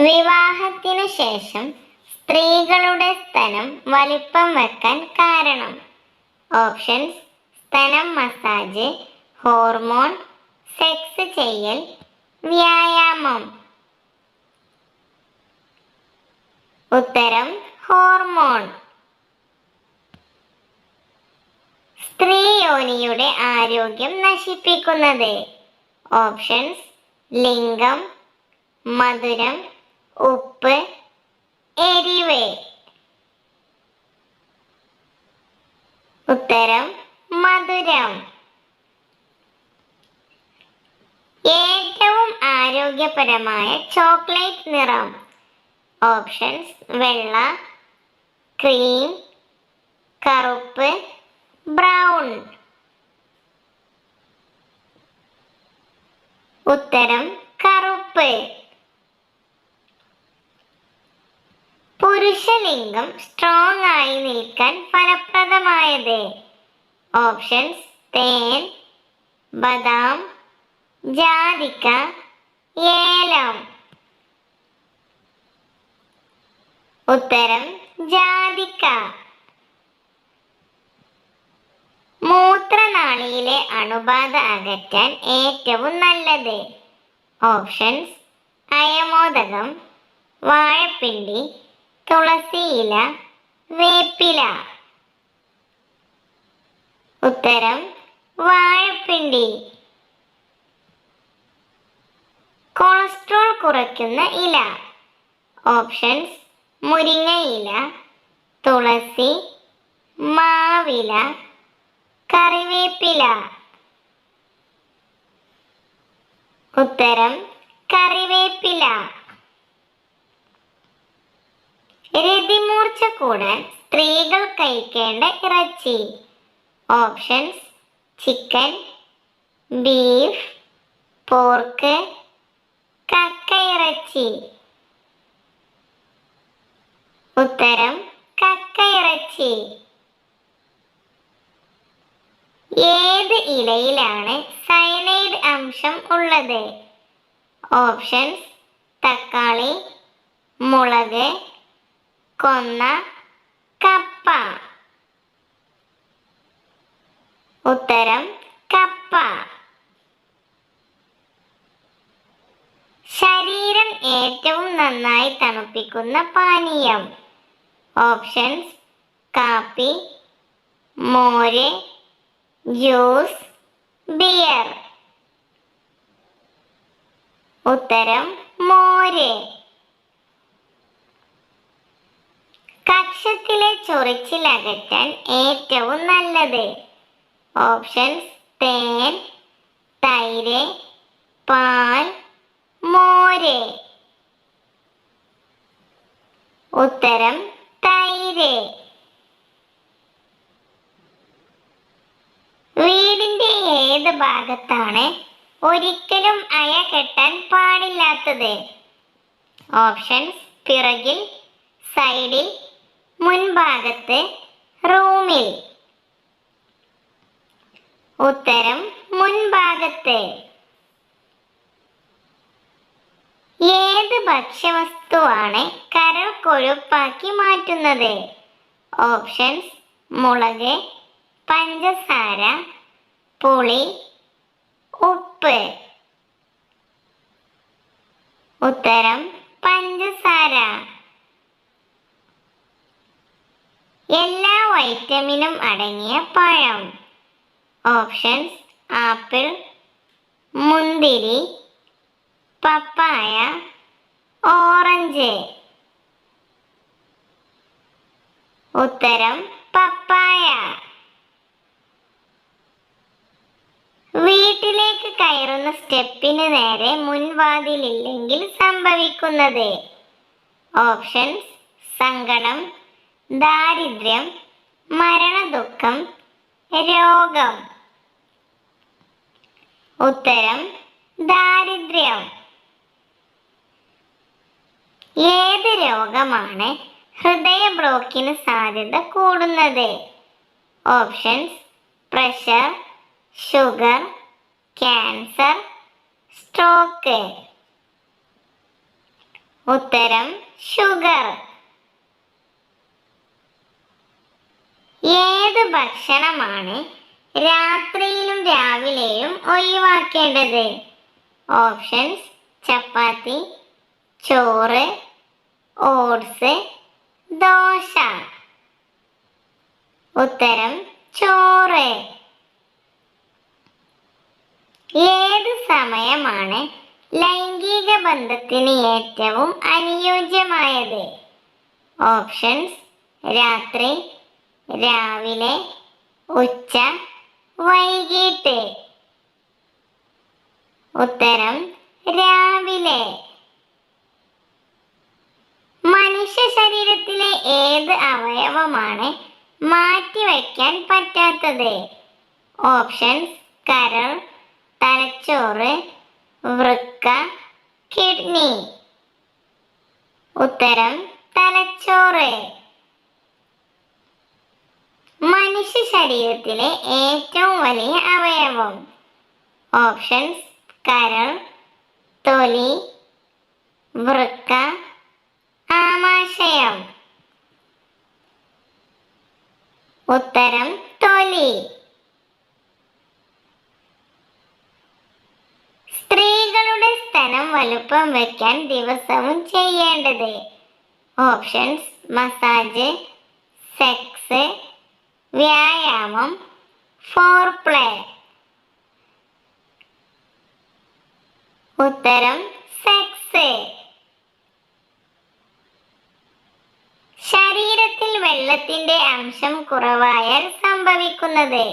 വിവാഹത്തിനു ശേഷം സ്ത്രീകളുടെ സ്തനം വലിപ്പം വെക്കാൻ കാരണം. ഓപ്ഷൻസ് സ്തനം മസാജ് ഹോർമോൺ സെക്സ് ചെയ്യൽ വ്യായാമം. ഉത്തരം ഹോർമോൺ. സ്ത്രീ യോനിയുടെ ആരോഗ്യം നശിപ്പിക്കുന്നത്. ഓപ്ഷൻസ് ലിംഗം മധുരം ഉപ്പ് എരിവ്. ഉത്തരം മധുരം. ഏറ്റവും ആരോഗ്യപരമായ ചോക്ലേറ്റ് നിറം. ഓപ്ഷൻസ് വെള്ള ക്രീം കറുപ്പ് ബ്രൗൺ. ഉത്തരം കറുപ്പ്. പുരുഷലിംഗം സ്ട്രോങ് ആയി നിൽക്കാൻ ഫലപ്രദമായത്. ഓപ്ഷൻസ് തേൻ ബദാം ജാതിക്ക ഏലം. ഉത്തരം ജാതിക്ക. മൂത്രനാളിയിലെ അണുബാധ അകറ്റാൻ ഏറ്റവും നല്ലത്. ഓപ്ഷൻസ് അയമോദകം വാഴപ്പിണ്ടി തുളസിയില വേപ്പില. ഉത്തരം വാഴപ്പിണ്ടി. കൊളസ്ട്രോൾ കുറയ്ക്കുന്ന ഇല. ഓപ്ഷൻസ് മുരിങ്ങയില തുളസി മാവില കറിവേപ്പില. ഉത്തരം കറിവേപ്പില. രതിമൂർച്ച കൂടാൻ സ്ത്രീകൾ കഴിക്കേണ്ട ഇറച്ചി. ഓപ്ഷൻസ് ചിക്കൻ ബീഫ് പോർക്ക് കക്ക കക്കയിറച്ചി ഉത്തരം കക്ക കക്കയിറച്ചി ഏത് ഇലയിലാണ് സയനൈഡ് അംശം ഉള്ളത്? ഓപ്ഷൻസ് തക്കാളി മുളക് കൊന്ന കപ്പ. ഉത്തരം കപ്പ. ശരീരം ഏറ്റവും നന്നായി തണുപ്പിക്കുന്ന പാനീയം. ഓപ്ഷൻസ് കാപ്പി മോര് ജ്യൂസ് ബിയർ. ഉത്തരം മോര്. കക്ഷത്തിലെ ചൊറിച്ചിൽ അകറ്റാൻ ഏറ്റവും നല്ലത്. ഓപ്ഷൻസ് തേൻ തൈര് പാൽ മോര്. ഉത്തരം തൈര്. വീടിന്റെ ഏത് ഭാഗത്താണ് ഒരിക്കലും അയ കെട്ടാൻ പാടില്ലാത്തത്? ഓപ്ഷൻസ് പിറകിൽ സൈഡിൽ മുൻഭാഗത്ത് റൂമിൽ. ഉത്തരം മുൻഭാഗത്ത്. ഏത് ഭക്ഷ്യവസ്തുവാണ് കരൾ കൊഴുപ്പാക്കി മാറ്റുന്നത്? ഓപ്ഷൻസ് മുളക് പഞ്ചസാര പുളി ഉപ്പ്. ഉത്തരം പഞ്ചസാര. എല്ലാ വൈറ്റമിനും അടങ്ങിയ പഴം. ഓപ്ഷൻസ് ആപ്പിൾ മുന്തിരി പപ്പായ ഓറഞ്ച്. ഉത്തരം പപ്പായ. വീട്ടിലേക്ക് കയറുന്ന സ്റ്റെപ്പിന് നേരെ മുൻവാതിലില്ലെങ്കിൽ സംഭവിക്കുന്നത്. ഓപ്ഷൻസ് സങ്കടം ദാരിദ്ര്യം മരണദുഃഖം രോഗം. ഉത്തരം ദാരിദ്ര്യം. ഏത് രോഗമാണ് ഹൃദയ ബ്ലോക്കിന് സാധ്യത കൂടുന്നത്? Options pressure sugar cancer stroke. ഉത്തരം ഷുഗർ. ഏത് ഭക്ഷണമാണ് രാത്രിയിലും രാവിലെയും ഒഴിവാക്കേണ്ടത്? ഓപ്ഷൻസ് ചപ്പാത്തി ചോറ് ഓട്സ് ദോശ. ഉത്തരം ചോറ്. ഏത് സമയമാണ് ലൈംഗിക ബന്ധത്തിന് ഏറ്റവും അനുയോജ്യമായത്? ഓപ്ഷൻസ് രാത്രി രാവിലെ ഉച്ച വൈകിട്ട്. ഉത്തരം രാവിലെ. മനുഷ്യ ശരീരത്തിലെ ഏത് അവയവമാണ് മാറ്റിവെക്കാൻ പറ്റാത്തത്? ഓപ്ഷൻസ് കരൾ തലച്ചോറ് വൃക്ക കിഡ്നി. ഉത്തരം തലച്ചോറ്. മനുഷ്യ ശരീരത്തിലെ ഏറ്റവും വലിയ അവയവം. ഓപ്ഷൻസ് കരൾ തൊലി വൃക്ക ആമാശയം. ഉത്തരം തൊലി. സ്ത്രീകളുടെ സ്തനം വലുപ്പം വയ്ക്കാൻ ദിവസവും ചെയ്യേണ്ടത്. ഓപ്ഷൻസ് മസാജ് സെക്സ് വ്യായാമം ഫോർ പ്ലേ ഉത്തരം സെക്സ് ശരീരത്തിൽ വെള്ളത്തിന്റെ അംശം കുറവായാൽ സംഭവിക്കുന്നത്.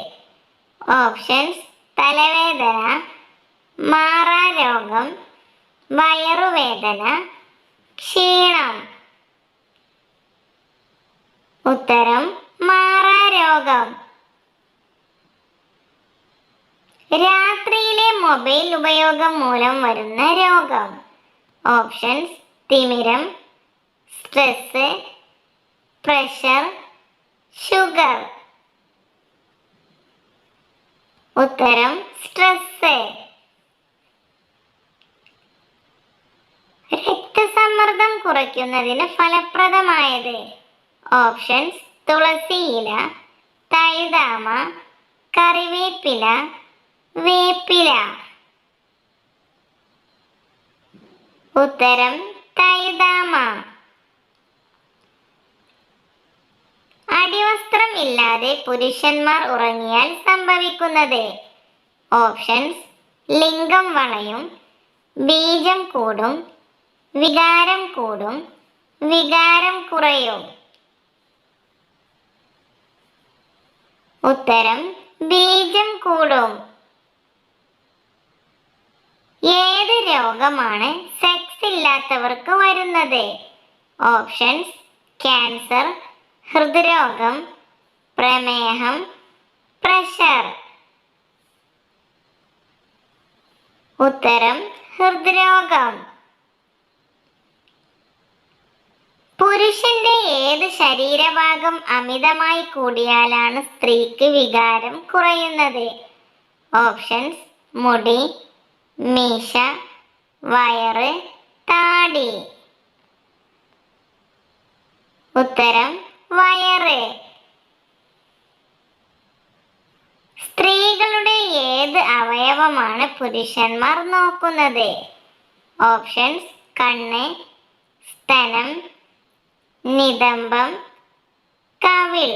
ഓപ്ഷൻസ് തലവേദന മാറാരോഗം വയറുവേദന ക്ഷീണം. ഉത്തരം മാറാരോഗം. രാത്രിയിലെ മൊബൈൽ ഉപയോഗം മൂലം വരുന്ന രോഗം. ഓപ്ഷൻസ് തിമിരം സ്ട്രെസ് പ്രഷർ ഷുഗർ. ഉത്തരം സ്ട്രെസ് രക്തസമ്മർദ്ദം കുറയ്ക്കുന്നതിന് ഫലപ്രദമായത്. ഓപ്ഷൻസ് തുളസിയില തൈതാമ കറിവേപ്പില വേപ്പില. ഉത്തരം തൈതാമ. അടിവസ്ത്രം ഇല്ലാതെ പുരുഷന്മാർ ഉറങ്ങിയാൽ സംഭവിക്കുന്നത്. ഓപ്ഷൻസ് ലിംഗം വളയും ബീജം കൂടും വികാരം കൂടും വികാരം കുറയും. ഉത്തരം ബീജം കൂടും. ഏത് രോഗമാണ് സെക്സ് ഇല്ലാത്തവർക്ക് വരുന്നത്? ഓപ്ഷൻസ് ക്യാൻസർ ഹൃദ്രോഗം പ്രമേഹം പ്രഷർ. ഉത്തരം ഹൃദ്രോഗം. പുരുഷന്റെ ഏത് ശരീരഭാഗം അമിതമായി കൂടിയാലാണ് സ്ത്രീക്ക് വികാരം കുറയുന്നത്? ഓപ്ഷൻസ് മുടി മീശ വയറ് താടി. ഉത്തരം വയറ്. സ്ത്രീകളുടെ ഏത് അവയവമാണ് പുരുഷന്മാർ നോക്കുന്നത്? ഓപ്ഷൻസ് കണ്ണ് സ്തനം നിതംബം കവിൽ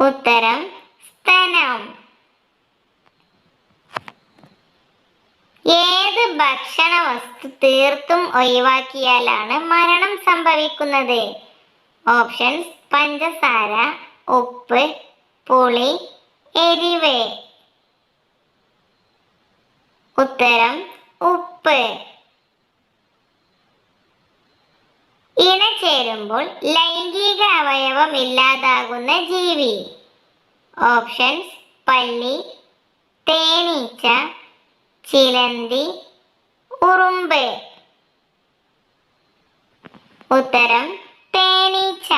ഉത്തരം സ്തനം. ഏത് ഭക്ഷണ വസ്തു തീർത്തും ഒഴിവാക്കിയാലാണ് മരണം സംഭവിക്കുന്നത്? ഓപ്ഷൻസ് പഞ്ചസാര ഉപ്പ് പുളി എരിവ്. ഉത്തരം ഉപ്പ്. ഇണ ചേരുമ്പോൾ ലൈംഗിക അവയവം ഇല്ലാതാകുന്ന ജീവി. ഓപ്ഷൻസ് പല്ലി തേനീച്ച ചിലന്തി ഉറുമ്പ്. ഉത്തരം തേനീച്ച.